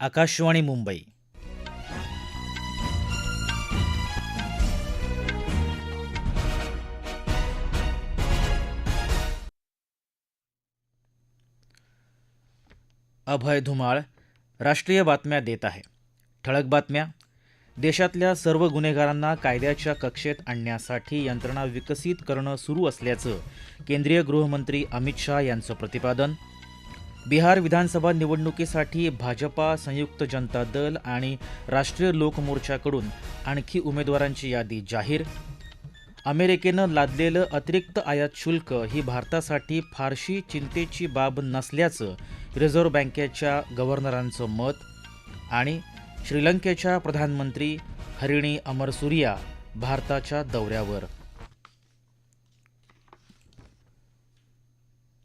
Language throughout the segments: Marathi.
आकाशवाणी मुंबई. अभय धुमाळ राष्ट्रीय बातम्या देत आहे. ठळक बातम्या. देशातल्या सर्व गुन्हेगारांना कायद्याच्या कक्षेत आणण्यासाठी यंत्रणा विकसित करणं सुरू असल्याचं केंद्रीय गृहमंत्री अमित शहा यांचं प्रतिपादन बिहार विधानसभा निवडणुकीसाठी भाजपा संयुक्त जनता दल आणि राष्ट्रीय लोक मोर्चाकडून आणखी उमेदवारांची यादी जाहीर. अमेरिकेनं लादलेलं अतिरिक्त आयात शुल्क ही भारतासाठी फारशी चिंतेची बाब नसल्याचं रिझर्व्ह बँकेच्या गव्हर्नरांचं मत आणि श्रीलंकेच्या प्रधानमंत्री हरिणी अमरसुरिया भारताच्या दौऱ्यावर.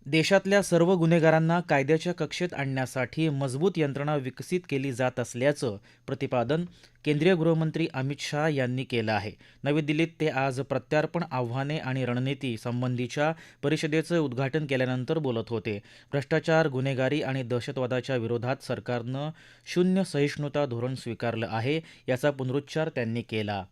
देशातल्या सर्व गुन्हेगारांना कायद्याच्या कक्षेत आणण्यासाठी मजबूत यंत्रणा विकसित केली जात असल्याचं प्रतिपादन केंद्रीय गृहमंत्री अमित शहा यांनी केलं आहे. नवी दिल्लीत ते आज प्रत्यार्पण आव्हाने आणि रणनीती संबंधीच्या परिषदेचं उद्घाटन केल्यानंतर बोलत होते. भ्रष्टाचार गुन्हेगारी आणि दहशतवादाच्या विरोधात सरकारनं शून्य सहिष्णुता धोरण स्वीकारलं आहे याचा पुनरुच्चार त्यांनी केला.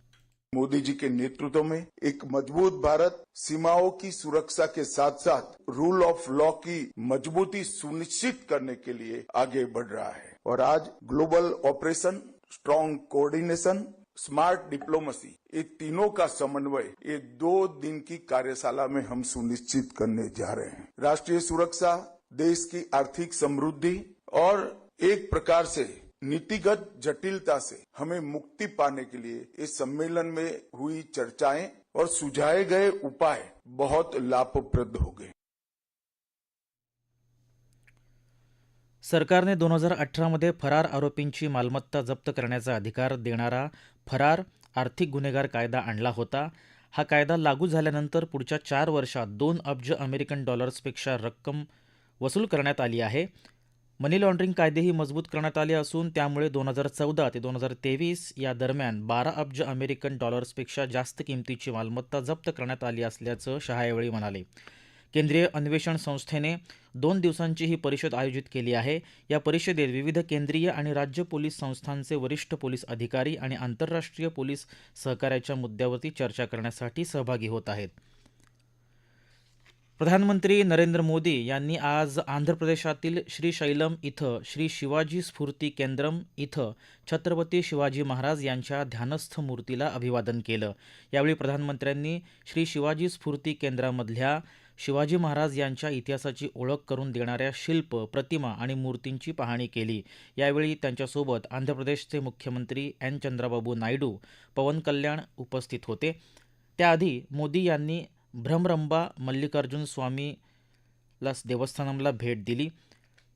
मोदी जी के नेतृत्व में एक मज़बूत भारत, सीमाओं की सुरक्षा के साथ साथ रूल ऑफ़ लॉ की मजबूती सुनिश्चित करने के लिए आगे बढ़ रहा है। और आज global operation strong coordination smart diplomacy ये तीनों का समन्वय ये दो दिन की कार्यशाला में हम सुनिश्चित करने जा रहे हैं। राष्ट्रीय सुरक्षा, देश की आर्थिक समृद्धि और एक प्रकार से नीतिगत जटिलता से हमें मुक्ति पाने के लिए इस सम्मेलन में हुई चर्चाएं और सुझाए गए उपाय बहुत लाभप्रद होंगे सरकारने दोन हजार अठरामध्ये फरार आरोपींची मालमत्ता जप्त करण्याचा अधिकार देणारा फरार आर्थिक गुन्हेगार कायदा आणला होता. हा कायदा लागू झाल्यानंतर पुढच्या चार वर्षात दोन अब्ज अमेरिकन डॉलर्सपेक्षा रक्कम वसूल करण्यात आली आहे. मनी लॉन्ड्रिंग कायदेही मजबूत करण्यात आले असून त्यामुळे दोन हजार चौदा ते दोन हजार तेवीस या दरम्यान बारा अब्ज अमेरिकन डॉलर्सपेक्षा जास्त किमतीची मालमत्ता जप्त करण्यात आली असल्याचं शहा यावेळी म्हणाले. केंद्रीय अन्वेषण संस्थेने दोन दिवसांची ही परिषद आयोजित केली आहे. या परिषदेत विविध केंद्रीय आणि राज्य पोलीस संस्थांचे वरिष्ठ पोलीस अधिकारी आणि आंतरराष्ट्रीय पोलीस सहकार्याच्या मुद्द्यावरती चर्चा करण्यासाठी सहभागी होत आहेत. प्रधानमंत्री नरेंद्र मोदी यांनी आज आंध्र प्रदेशातील श्रीशैलम इथं श्री शिवाजी स्फूर्ती केंद्रम इथं छत्रपती शिवाजी महाराज यांच्या ध्यानस्थ मूर्तीला अभिवादन केलं. यावेळी प्रधानमंत्र्यांनी श्री शिवाजी स्फूर्ती केंद्रामधल्या शिवाजी महाराज यांच्या इतिहासाची ओळख करून देणाऱ्या शिल्प प्रतिमा आणि मूर्तींची पाहणी केली. यावेळी त्यांच्यासोबत आंध्र प्रदेशचे मुख्यमंत्री एन. चंद्राबाबू नायडू पवन कल्याण उपस्थित होते. त्याआधी मोदी यांनी भ्रमरंबा मल्लिकार्जुन स्वामीला देवस्थानमला भेट दिली.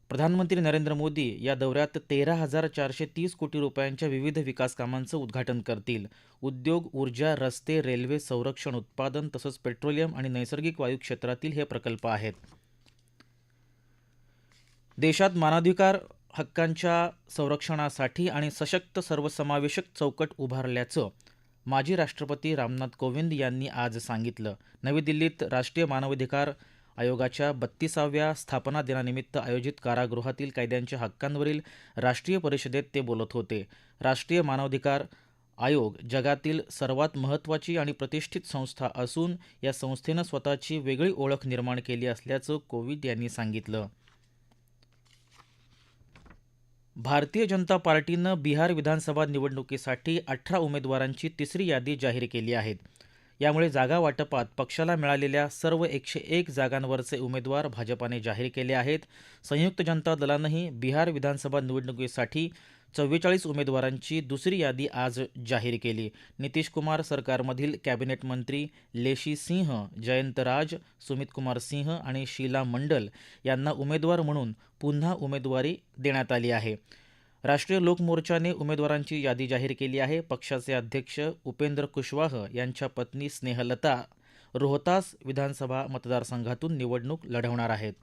प्रधानमंत्री नरेंद्र मोदी या दौऱ्यात तेरा हजार चारशे तीस कोटी रुपयांच्या विविध विकास कामांचं उद्घाटन करतील. उद्योग ऊर्जा रस्ते रेल्वे संरक्षण उत्पादन तसंच पेट्रोलियम आणि नैसर्गिक वायू क्षेत्रातील हे प्रकल्प आहेत. देशात मानवाधिकार हक्कांच्या संरक्षणासाठी आणि सशक्त सर्वसमावेशक चौकट उभारल्याचं माजी राष्ट्रपती रामनाथ कोविंद यांनी आज सांगितलं नवी दिल्लीत राष्ट्रीय मानवाधिकार आयोगाच्या बत्तीसाव्या स्थापना दिनानिमित्त आयोजित कारागृहातील कैद्यांच्या हक्कांवरील राष्ट्रीय परिषदेत ते बोलत होते. राष्ट्रीय मानवाधिकार आयोग जगातील सर्वात महत्त्वाची आणि प्रतिष्ठित संस्था असून या संस्थेनं स्वतःची वेगळी ओळख निर्माण केली असल्याचं कोविंद यांनी सांगितलं. भारतीय जनता पार्टीनं बिहार विधानसभा निवडणुकीसाठी अठरा उमेदवारांची तिसरी यादी जाहीर केली आहे. यामुळे जागा वाटपात पक्षाला मिळालेल्या सर्व एकशे एक जागांवरचे उमेदवार भाजपाने जाहीर केले आहेत. संयुक्त जनता दलानंही बिहार विधानसभा निवडणुकीसाठी चव्वेचाळीस उमेदवारांची दुसरी यादी आज जाहीर केली. नितीश कुमार सरकारमधील कॅबिनेट मंत्री लेशी सिंह जयंत राज सुमित कुमार सिंह आणि शीला मंडल यांना उमेदवार म्हणून पुन्हा उमेदवारी देण्यात आली आहे. राष्ट्रीय लोक मोर्चाने उमेदवारांची यादी जाहीर केली आहे. पक्षाचे अध्यक्ष उपेंद्र कुशवाह यांच्या पत्नी स्नेहलता रोहतास विधानसभा मतदारसंघातून निवडणूक लढवणार आहेत.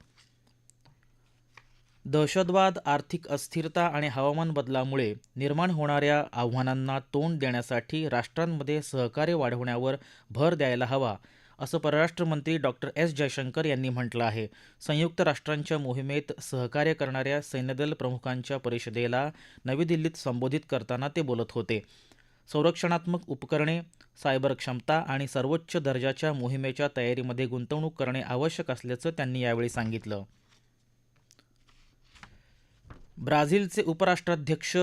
दहशतवाद आर्थिक अस्थिरता आणि हवामान बदलामुळे निर्माण होणाऱ्या आव्हानांना तोंड देण्यासाठी राष्ट्रांमध्ये सहकार्य वाढवण्यावर भर द्यायला हवा असं परराष्ट्र मंत्री डॉक्टर एस. जयशंकर यांनी म्हटलं आहे. संयुक्त राष्ट्रांच्या मोहिमेत सहकार्य करणाऱ्या सैन्यदल प्रमुखांच्या परिषदेला नवी दिल्लीत संबोधित करताना ते बोलत होते. संरक्षणात्मक उपकरणे सायबर क्षमता आणि सर्वोच्च दर्जाच्या मोहिमेच्या तयारीमध्ये गुंतवणूक करणे आवश्यक असल्याचं त्यांनी यावेळी सांगितलं. ब्राझीलचे उपराष्ट्राध्यक्ष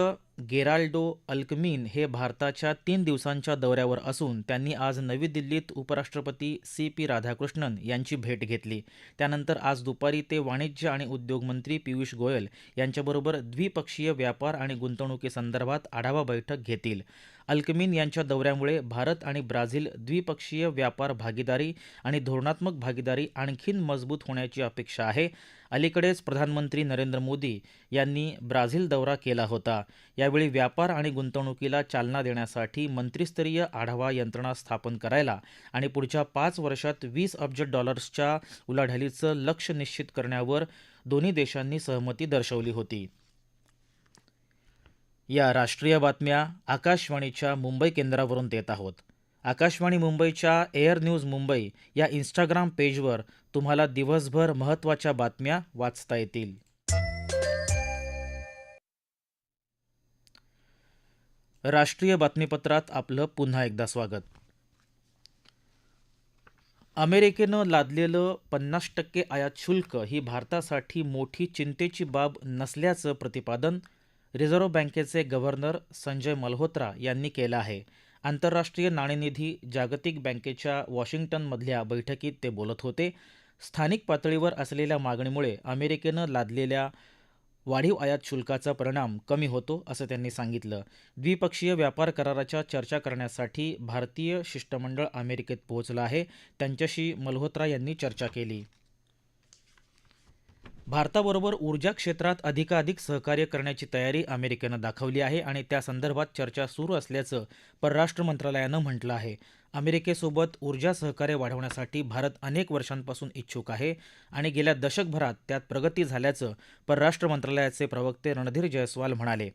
गेराल्डो अल्कमीन हे भारताच्या तीन दिवसांच्या दौऱ्यावर असून त्यांनी आज नवी दिल्लीत उपराष्ट्रपती सी पी राधाकृष्णन यांची भेट घेतली. त्यानंतर आज दुपारी ते वाणिज्य आणि उद्योग मंत्री पियुष गोयल यांच्याबरोबर द्विपक्षीय व्यापार आणि गुंतवणुकीसंदर्भात आढावा बैठक घेतील. अल्कमीन यांच्या दौऱ्यामुळे भारत आणि ब्राझील द्विपक्षीय व्यापार भागीदारी आणि धोरणात्मक भागीदारी आणखीन मजबूत होण्याची अपेक्षा आहे. अलीकडेच प्रधानमंत्री नरेंद्र मोदी यांनी ब्राझील दौरा केला होता. यावेळी व्यापार आणि गुंतवणुकीला चालना देण्यासाठी मंत्रिस्तरीय आढावा यंत्रणा स्थापन करायला आणि पुढच्या पाच वर्षात वीस अब्ज डॉलर्सच्या उलाढालीचं लक्ष्य निश्चित करण्यावर दोन्ही देशांनी सहमती दर्शवली होती. या राष्ट्रीय बातम्या आकाशवाणीच्या मुंबई केंद्रावरून देत आहोत. आकाशवाणी मुंबईच्या एअर न्यूज मुंबई या इंस्टाग्राम पेजवर तुम्हाला दिवसभर महत्त्वाच्या बातम्या वाचता येतील. राष्ट्रीय बातमीपत्रात आपलं पुन्हा एकदा स्वागत. अमेरिकेनं लादलेलं पन्नास टक्के आयात शुल्क ही भारतासाठी मोठी चिंतेची बाब नसल्याचं प्रतिपादन रिझर्व्ह बँकेचे गव्हर्नर संजय मल्होत्रा यांनी केलं आहे. आंतरराष्ट्रीय नाणेनिधी जागतिक बँकेच्या वॉशिंग्टनमधल्या बैठकीत ते बोलत होते. स्थानिक पातळीवर असलेल्या मागणीमुळे अमेरिकेनं लादलेल्या वाढीव आयात शुल्काचा परिणाम कमी होतो असं त्यांनी सांगितलं. द्विपक्षीय व्यापार कराराच्या चर्चा करण्यासाठी भारतीय शिष्टमंडळ अमेरिकेत पोहोचलं आहे. त्यांच्याशी मल्होत्रा यांनी चर्चा केली. भारताबरोबर ऊर्जा क्षेत्रात अधिकाधिक सहकार्य करण्याची तयारी अमेरिकेनं दाखवली आहे आणि त्या संदर्भात चर्चा सुरू असल्याचं परराष्ट्र मंत्रालयानं म्हटलं आहे. अमेरिकेसोबत ऊर्जा सहकार्य वाढवण्यासाठी भारत अनेक वर्षांपासून इच्छुक आहे आणि गेल्या दशकभरात त्यात प्रगती झाल्याचं परराष्ट्र मंत्रालयाचे प्रवक्ते रणधीर जयस्वाल म्हणाले.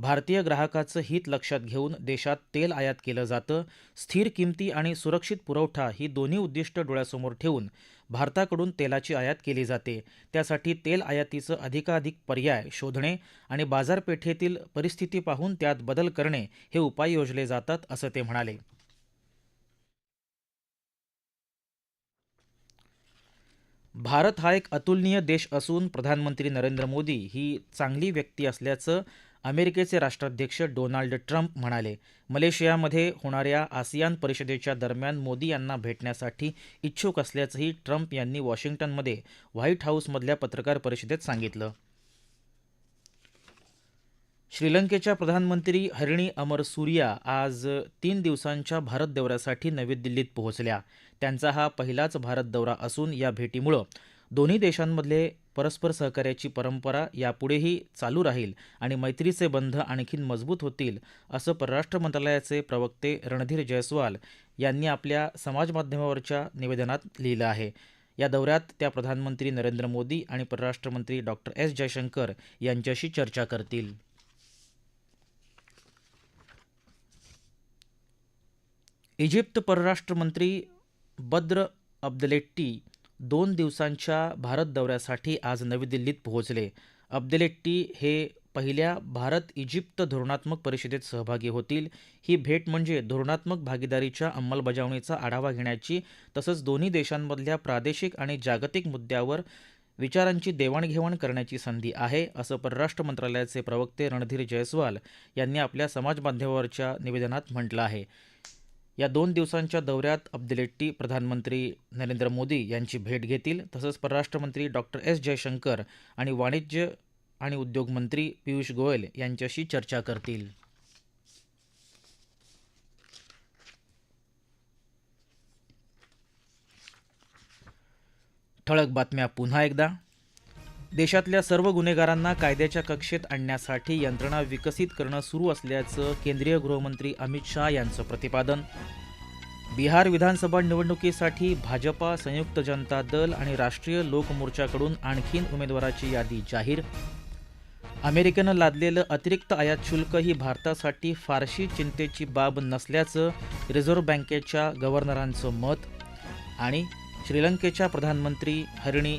भारतीय ग्राहकाचं हित लक्षात घेऊन देशात तेल आयात केलं जातं स्थिर किमती आणि सुरक्षित पुरवठा ही दोन्ही उद्दिष्ट डोळ्यासमोर ठेवून भारताकडून तेलाची आयात केली जाते. त्यासाठी तेल आयातीचं अधिकाधिक पर्याय शोधणे आणि बाजारपेठेतील परिस्थिती पाहून त्यात बदल करणे हे उपाय योजले जातात असं ते म्हणाले. भारत हा एक अतुलनीय देश असून प्रधानमंत्री नरेंद्र मोदी ही चांगली व्यक्ती असल्याचं अमेरिकेचे राष्ट्राध्यक्ष डोनाल्ड ट्रम्प म्हणाले मलेशियामध्ये होणाऱ्या आसियान परिषदेच्या दरम्यान मोदी यांना भेटण्यासाठी इच्छुक असल्याचंही ट्रम्प यांनी वॉशिंग्टनमध्ये व्हाईट हाऊसमधल्या पत्रकार परिषदेत सांगितलं. श्रीलंकेच्या प्रधानमंत्री हरिणी अमर सूर्या आज तीन दिवसांच्या भारत दौऱ्यासाठी नवी दिल्लीत पोहोचल्या. त्यांचा हा पहिलाच भारत दौरा असून या भेटीमुळं दोन्ही देशांमधले परस्पर सहकार्याची परंपरा यापुढेही चालू राहील आणि मैत्रीचे बंध आणखीन मजबूत होतील असं परराष्ट्र मंत्रालयाचे प्रवक्ते रणधीर जयस्वाल यांनी आपल्या समाजमाध्यमावरच्या निवेदनात लिहिलं आहे. या दौऱ्यात त्या प्रधानमंत्री नरेंद्र मोदी आणि परराष्ट्रमंत्री डॉक्टर एस. जयशंकर यांच्याशी चर्चा करतील. इजिप्त परराष्ट्रमंत्री बद्र अब्दलेट्टी दोन दिवसांच्या भारत दौऱ्यासाठी आज नवी दिल्लीत पोहोचले. अब्देलेट्टी हे पहिल्या भारत इजिप्त धोरणात्मक परिषदेत सहभागी होतील. ही भेट म्हणजे धोरणात्मक भागीदारीच्या अंमलबजावणीचा आढावा घेण्याची तसंच दोन्ही देशांमधल्या प्रादेशिक आणि जागतिक मुद्द्यावर विचारांची देवाणघेवाण करण्याची संधी आहे असं परराष्ट्र मंत्रालयाचे प्रवक्ते रणधीर जयस्वाल यांनी आपल्या समाजमाध्यमावरच्या निवेदनात म्हटलं आहे. या दोन दिवसांच्या दौऱ्यात अब्दुलेट्टी प्रधानमंत्री नरेंद्र मोदी यांची भेट घेतील तसंच परराष्ट्रमंत्री डॉक्टर एस. जयशंकर आणि वाणिज्य आणि उद्योग मंत्री पियुष गोयल यांच्याशी चर्चा करतील. ठळक बातम्या पुन्हा एकदा. देशातल्या सर्व गुन्हेगारांना कायद्याच्या कक्षेत आणण्यासाठी यंत्रणा विकसित करणं सुरू असल्याचं केंद्रीय गृहमंत्री अमित शहा यांचं प्रतिपादन. बिहार विधानसभा निवडणुकीसाठी भाजपा संयुक्त जनता दल आणि राष्ट्रीय लोकमोर्चाकडून आणखीन उमेदवाराची यादी जाहीर. अमेरिकेनं लादलेलं अतिरिक्त आयात शुल्क ही भारतासाठी फारशी चिंतेची बाब नसल्याचं रिझर्व्ह बँकेच्या गव्हर्नरांचं मत. आणि श्रीलंकेच्या प्रधानमंत्री हरिणी